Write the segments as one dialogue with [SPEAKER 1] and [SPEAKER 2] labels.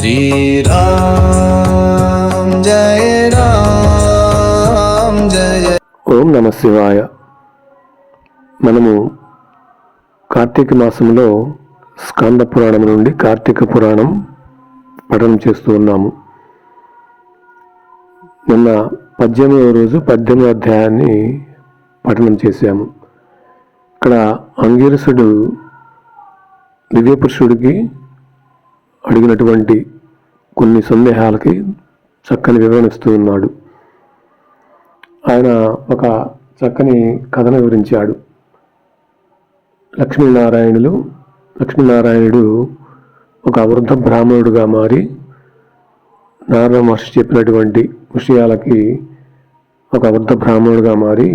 [SPEAKER 1] శ్రీరామ్ జయ రామ్ జయ
[SPEAKER 2] ఓం నమ శివాయ. మనము కార్తీక మాసంలో స్కంద పురాణం నుండి కార్తీక పురాణం పఠనం చేస్తూ ఉన్నాము. నిన్న పద్దెనిమిదవ రోజు పద్దెనిమిదవ అధ్యాయాన్ని పఠనం చేశాము. ఇక్కడ అంగీరసుడు దివ్యపురుషుడికి అడిగినటువంటి కొన్ని సందేహాలకి చక్కని వివరణిస్తూ ఉన్నాడు. ఆయన ఒక చక్కని కథను వివరించాడు. లక్ష్మీనారాయణులు లక్ష్మీనారాయణుడు ఒక వృద్ధ బ్రాహ్మణుడుగా మారి నారాయణ మహర్షి చెప్పినటువంటి విషయాలకి ఒక వృద్ధ బ్రాహ్మణుడుగా మారి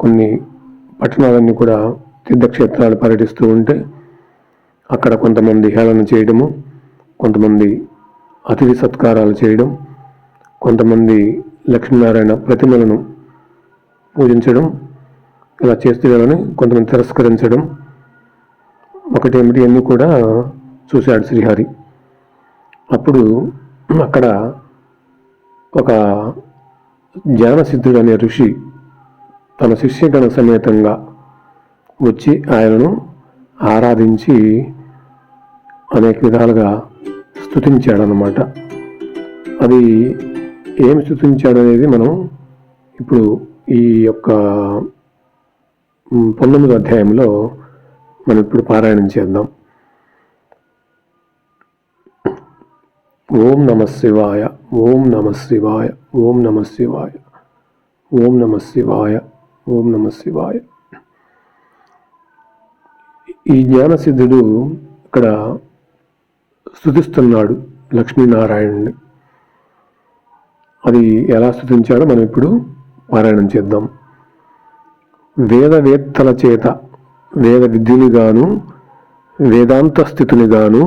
[SPEAKER 2] కొన్ని పట్టణాలన్నీ కూడా తీర్థక్షేత్రాలు పర్యటిస్తూ ఉంటే అక్కడ కొంతమంది హేళన చేయడము కొంతమంది అతిథి సత్కారాలు చేయడం కొంతమంది లక్ష్మీనారాయణ ప్రతిమలను పూజించడం ఇలా చేస్తున్నారని కొంతమంది తిరస్కరించడం. ఒకటేమిటి అన్నీ కూడా చూశాడు శ్రీహరి. అప్పుడు అక్కడ ఒక జ్ఞానసిద్ధుడు అనే ఋషి తన శిష్యగణ సమేతంగా వచ్చి ఆయనను ఆరాధించి అనేక విధాలుగా స్థుతించాడనమాట అది ఏమి స్థుతించాడనేది మనం ఇప్పుడు ఈ యొక్క పంతొమ్మిదో అధ్యాయంలో మనం ఇప్పుడు పారాయణం చేద్దాం. ఓం నమ శివాయ ఓం నమ శివాయ ఓం నమ శివాయ ఓం నమ శివాయ ఓం నమ శివాయ. ఈ జ్ఞానసిద్ధుడు ఇక్కడ స్థుతిస్తున్నాడు లక్ష్మీనారాయణుని అది ఎలా స్థుతించాడో మనం ఇప్పుడు పారాయణం చేద్దాం. వేదవేత్తల చేత వేద విద్యునిగాను వేదాంత స్థితునిగాను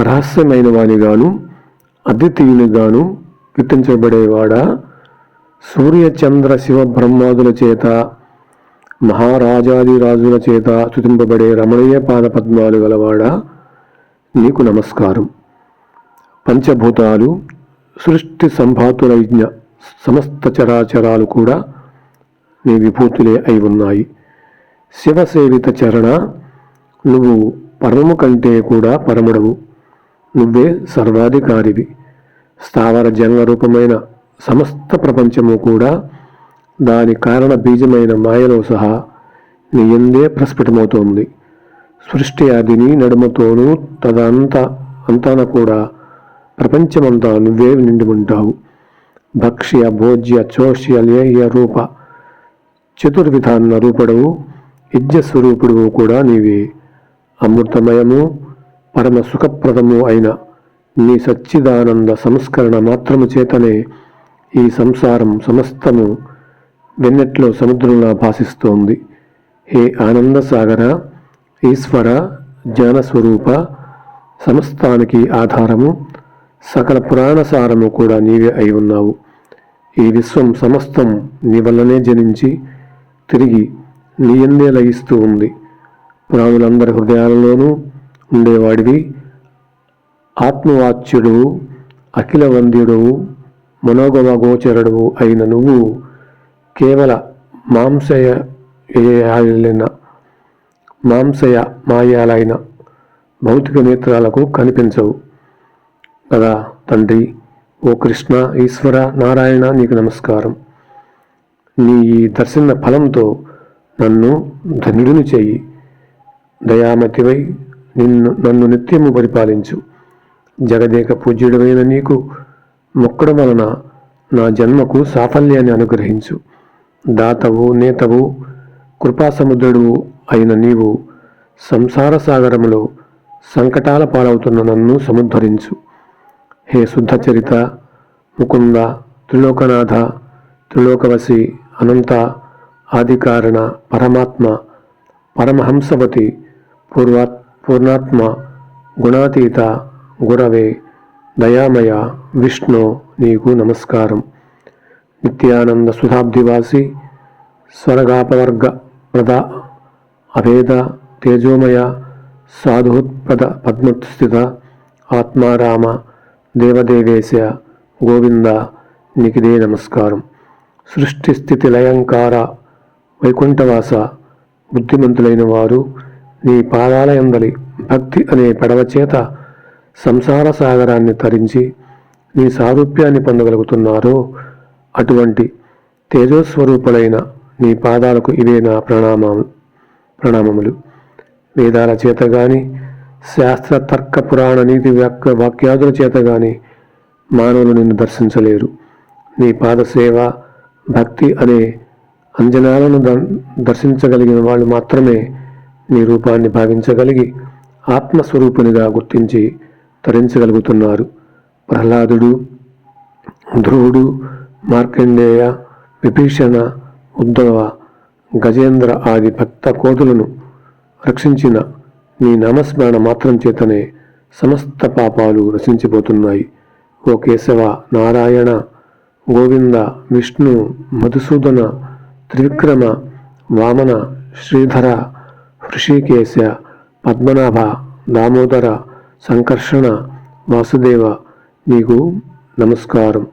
[SPEAKER 2] రహస్యమైన వానిగాను అద్వితీయునిగాను కీర్తించబడేవాడా? సూర్య చంద్ర శివ బ్రహ్మాదుల చేత మహారాజాది రాజుల చేత స్థుతింపబడే రమణీయ పాద పద్మాలు గలవాడా? నీకు నమస్కారం. పంచభూతాలు సృష్టి సంభాతులైజ్ఞ సమస్త చరాచరాలు కూడా నీ విభూతులే అయి ఉన్నాయి. శివసేవిత చరణ నువ్వు పరము కంటే కూడా పరముడవు. నువ్వే సర్వాధికారివి. స్థావర జన్మ రూపమైన సమస్త ప్రపంచము కూడా దాని కారణ బీజమైన మాయలో సహా నీ ఎందే ప్రస్ఫుటమవుతోంది. సృష్టి ఆదిని నడుమతోనూ తదంత అంతాన కూడా ప్రపంచమంతా నువ్వే నిండి ఉంటావు. భక్ష్య భోజ్య చోష్య లేయ రూప చతుర్విధాన్న రూపడవు యజ్ఞస్వరూపుడు కూడా నీవే. అమృతమయము పరమ సుఖప్రదము అయిన నీ సచ్చిదానంద సంస్కరణ మాత్రము చేతనే ఈ సంసారం సమస్తము వెన్నెట్లో సముద్రంలా భాసిస్తోంది. హే ఆనంద సాగర ఈశ్వర జ్ఞానస్వరూప సమస్తానికి ఆధారము సకల పురాణసారము కూడా నీవే అయి ఉన్నావు. ఈ విశ్వం సమస్తం నీ వల్లనే జనించి తిరిగి నీ ఎందే లయిస్తూ ఉంది. పురాణులందరి హృదయాలలోనూ ఉండేవాడివి. ఆత్మవాచ్యుడు అఖిల వంద్యుడు మనోగమ గోచరుడు అయిన నువ్వు కేవల మాంసయ మాంసయ మాయాలైన భౌతిక నేత్రాలకు కనిపించవు. కదా తండ్రి? ఓ కృష్ణ ఈశ్వర నారాయణ నీకు నమస్కారం. నీ ఈ దర్శన ఫలంతో నన్ను ధన్యుడిని చేయి. దయామతివై నిన్ను నన్ను నిత్యము పరిపాలించు. జగదేక పూజ్యుడమైన నీకు మొక్కడం వలన నా జన్మకు సాఫల్యాన్ని అనుగ్రహించు. దాతవు నేతవు కృపాసముద్రుడు అయిన నీవు సంసార సాగరములో సంకటాల పాలవుతున్న నన్ను సముద్ధరించు. హే శుద్ధ చరిత ముకుంద త్రిలోకనాథ త్రిలోకవసి అనంత ఆదికారణ పరమాత్మ పరమహంసవతి పూర్వా పూర్ణాత్మ గుణాతీత గురవే దయామయ విష్ణు నీకు నమస్కారం. నిత్యానంద సుధాబ్దివాసి స్వరగాపవర్గ ప్రదా అభేద తేజోమయ సాధుత్పద పద్మస్థిత ఆత్మారామ దేవదేవేశ గోవింద నికిదే నమస్కారం. సృష్టి స్థితి లయంకార వైకుంఠవాస బుద్ధిమంతులైన వారు నీ పాదాలయందలి భక్తి అనే పడవ చేత సంసార సాగరాన్ని తరించి నీ సారూప్యాన్ని పొందగలుగుతున్నారో అటువంటి తేజోస్వరూపులైన నీ పాదాలకు ఇవే నా ప్రణామాలు. ప్రణామములు. వేదాల చేత గాని శాస్త్ర తర్క పురాణ నీతి వాక్య వాక్యాదుల చేత గాని మానవులు నిన్ను దర్శించలేరు. నీ పాద సేవ భక్తి అనే అంజనాలను దర్శించగలిగిన వాళ్ళు మాత్రమే నీ రూపాన్ని భావించగలిగి ఆత్మస్వరూపునిగా గుర్తించి తరించగలుగుతున్నారు. ప్రహ్లాదుడు ధ్రువుడు మార్కండేయ విభీషణ ఉద్ధవ గజేంద్ర ఆది భక్త కోతులను రక్షించిన నీ నామస్మరణ మాత్రం చేతనే సమస్త పాపాలు నశించిపోతున్నాయి ఓ కేశవ నారాయణ గోవింద విష్ణు మధుసూదన త్రివిక్రమ వామన శ్రీధర హృషికేశ పద్మనాభ దామోదర సంకర్షణ వాసుదేవ నీకు నమస్కారం.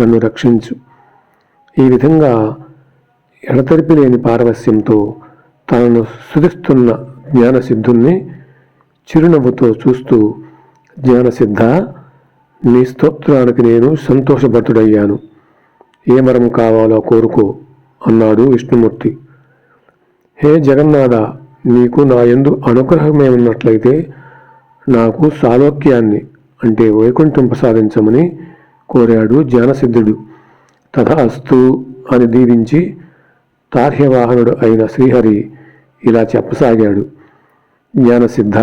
[SPEAKER 2] నన్ను రక్షించు. ఈ విధంగా ఎడతెరిపి లేని పారవస్యంతో తనను సుధిస్తున్న జ్ఞానసిద్ధుణ్ణి చిరునవ్వుతో చూస్తూ జ్ఞానసిద్ధ నీ స్తోత్రానికి నేను సంతోషభట్టుడయ్యాను ఏ వరం కావాలో కోరుకో అన్నాడు విష్ణుమూర్తి. హే జగన్నాథ నీకు నా ఎందు అనుగ్రహమే ఉన్నట్లయితే నాకు సాలోక్యాన్ని అంటే వైకుంఠం ప్రసాదించమని కోరాడు జ్ఞానసిద్ధుడు. తథాస్తు అని దీవించి కార్యవాహనుడు అయిన శ్రీహరి ఇలా చెప్పసాగాడు. జ్ఞానసిద్ధ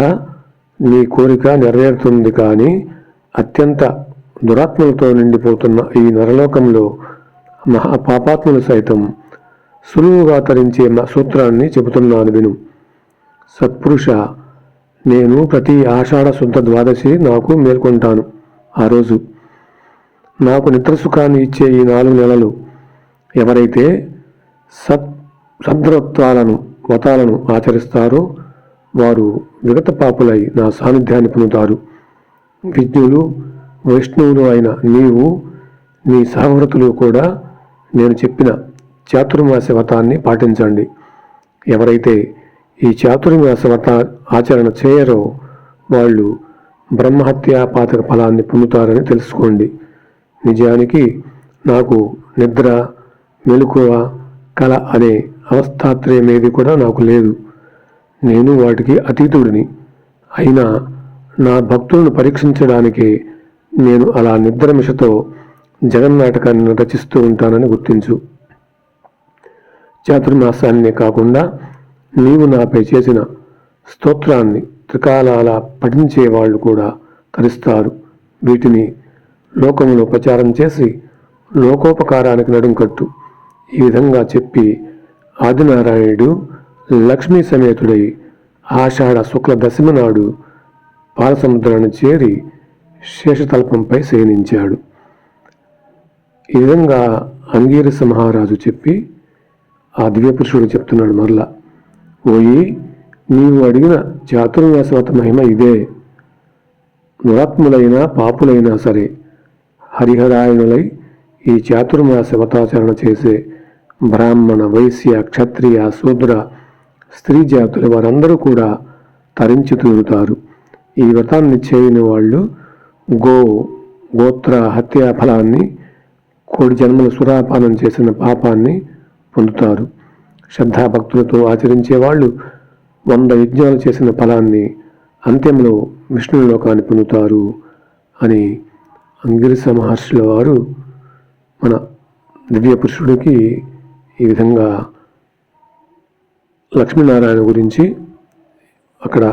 [SPEAKER 2] నీ కోరిక నెరవేరుతుంది కానీ అత్యంత దురాత్మలతో నిండిపోతున్న ఈ నరలోకంలో మహాపాపాత్మలు సైతం సులువుగా తరించే సూత్రాన్ని చెబుతున్నాను విను. సత్పురుష నేను ప్రతి ఆషాఢ శుద్ధ ద్వాదశి నాకు మేల్కొంటాను. ఆ రోజు నాకు నిద్రసుఖాన్ని ఇచ్చే ఈ నాలుగు నెలలు ఎవరైతే సత్ సద్రత్వాలను వ్రతాలను ఆచరిస్తారో వారు విగత పాపులై నా సాన్నిధ్యాన్ని పొందుతారు. విజ్ఞులు వైష్ణవులు అయిన నీవు నీ సహవ్రతులు కూడా నేను చెప్పిన చాతుర్మాస వ్రతాన్ని పాటించండి. ఎవరైతే ఈ చాతుర్మాస వ్రత ఆచరణ చేయరో వాళ్ళు బ్రహ్మహత్యాపాతక ఫలాన్ని పొందుతారని తెలుసుకోండి. నిజానికి నాకు నిద్ర మెలకువ కళ అనే అవస్థాత్రయమేది కూడా నాకు లేదు. నేను వాటికి అతీతుడిని. అయినా నా భక్తులను పరీక్షించడానికి నేను అలా నిద్రమిషతో జగన్నాటకాన్ని రచిస్తూ ఉంటానని గుర్తించు. చాతుర్మాసాన్నే కాకుండా నీవు నాపై చేసిన స్తోత్రాన్ని త్రికాలాల పఠించే వాళ్ళు కూడా తరిస్తారు. వీటిని లోకంలో ప్రచారం చేసి లోకోపకారానికి నడుంకట్టు ఈ విధంగా చెప్పి ఆదినారాయణుడు లక్ష్మీ సమేతుడై ఆషాఢ శుక్ల దశమి నాడు పాలసముద్రాన్ని చేరి శేషతల్పంపై శయనించాడు ఈ విధంగా అంగీరస మహారాజు చెప్పి ఆ దివ్యపురుషుడు చెప్తున్నాడు మరలా ఓయి నీవు అడిగిన చాతుర్వ్యాసవత మహిమ ఇదే. దురాత్ములైనా పాపులైనా సరే హరిహరాయణులై ఈ చాతుర్మాస వ్రతాచరణ చేసే బ్రాహ్మణ వైశ్య క్షత్రియ శూద్ర స్త్రీ జాతులు వారందరూ కూడా తరించి తీరుతారు. ఈ వ్రతాన్ని చేయని వాళ్ళు గో గోత్ర హత్యా ఫలాన్ని కోడి జన్మల సురాపానం చేసిన పాపాన్ని పొందుతారు. శ్రద్ధాభక్తులతో ఆచరించే వాళ్ళు వంద యజ్ఞాలు చేసిన ఫలాన్ని అంత్యంలో విష్ణు లోకాన్ని పొందుతారు అని అంగిరిస మహర్షుల వారు మన దివ్య పురుషుడికి ఈ విధంగా లక్ష్మీనారాయణ గురించి అక్కడ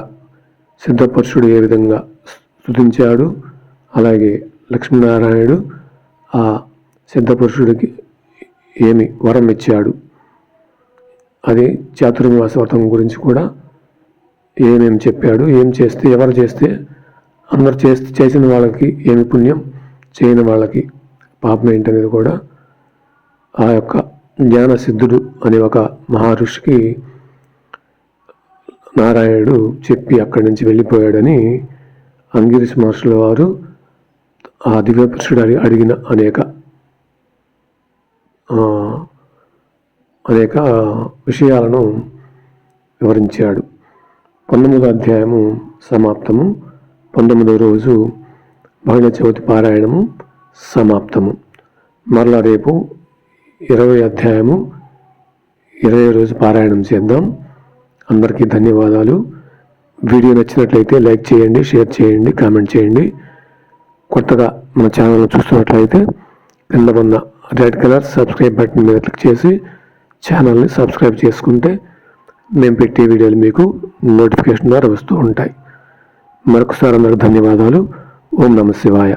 [SPEAKER 2] సిద్ధపరుషుడు ఏ విధంగా స్థుతించాడు అలాగే లక్ష్మీనారాయణుడు ఆ సిద్ధపురుషుడికి ఏమి వరం ఇచ్చాడు. అది చాతుర్మాస వ్రతం గురించి కూడా ఏమేం చెప్పాడు ఏం చేస్తే ఎవరు చేస్తే అందరు చేస్తే చేసిన వాళ్ళకి ఏమి పుణ్యం చేయని వాళ్ళకి పాపం ఏంటనేది కూడా ఆ యొక్క జ్ఞాన సిద్ధుడు అనే ఒక మహర్షికి నారాయణుడు చెప్పి అక్కడి నుంచి వెళ్ళిపోయాడని అంగిరిస్ మహర్షుల వారు ఆ దివ్యపురుషుడు అడి- అడిగిన అనేక అనేక విషయాలను వివరించాడు. పంతొమ్మిదో అధ్యాయము సమాప్తము. పంతొమ్మిదవ రోజు బహుళ చవితి పారాయణము సమాప్తము. మరలా రేపు ఇరవై అధ్యాయము ఇరవై రోజు పారాయణం చేద్దాం. అందరికీ ధన్యవాదాలు. వీడియో నచ్చినట్లయితే లైక్ చేయండి షేర్ చేయండి కామెంట్ చేయండి. కొత్తగా మన ఛానల్ చూస్తున్నట్లయితే కింద ఉన్న రెడ్ కలర్ సబ్స్క్రైబ్ బటన్ మీద క్లిక్ చేసి ఛానల్ని సబ్స్క్రైబ్ చేసుకుంటే మేము పెట్టే వీడియోలు మీకు నోటిఫికేషన్ ద్వారా వస్తూ ఉంటాయి. మరొకసారి అందరికి ధన్యవాదాలు. ఓం నమ శివాయ.